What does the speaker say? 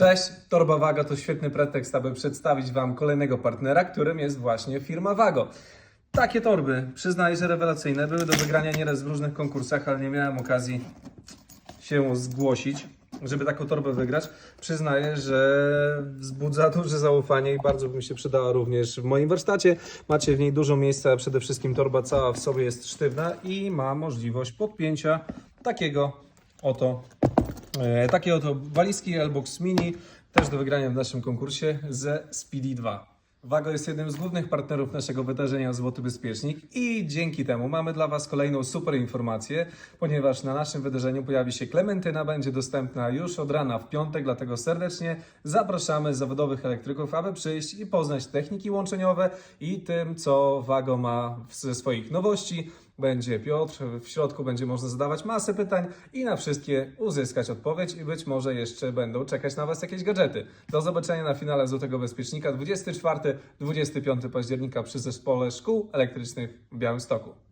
Cześć, Torba Wago to świetny pretekst, aby przedstawić Wam kolejnego partnera, którym jest właśnie firma Wago. Takie torby, przyznaję, że rewelacyjne, były do wygrania nieraz w różnych konkursach, ale nie miałem okazji się zgłosić, żeby taką torbę wygrać. Przyznaję, że wzbudza duże zaufanie i bardzo by mi się przydała również w moim warsztacie. Macie w niej dużo miejsca, przede wszystkim torba cała w sobie jest sztywna i ma możliwość podpięcia takiego oto Takie oto walizki Lbox Mini, też do wygrania w naszym konkursie ze Speedy 2. Wago jest jednym z głównych partnerów naszego wydarzenia Złoty Bezpiecznik i dzięki temu mamy dla Was kolejną super informację, ponieważ na naszym wydarzeniu pojawi się Klementyna, będzie dostępna już od rana w piątek, dlatego serdecznie zapraszamy zawodowych elektryków, aby przyjść i poznać techniki łączeniowe i tym, co Wago ma ze swoich nowości. Będzie Piotr, w środku będzie można zadawać masę pytań i na wszystkie uzyskać odpowiedź i być może jeszcze będą czekać na Was jakieś gadżety. Do zobaczenia na finale Złotego Bezpiecznika 24-25 października przy Zespole Szkół Elektrycznych w Białymstoku.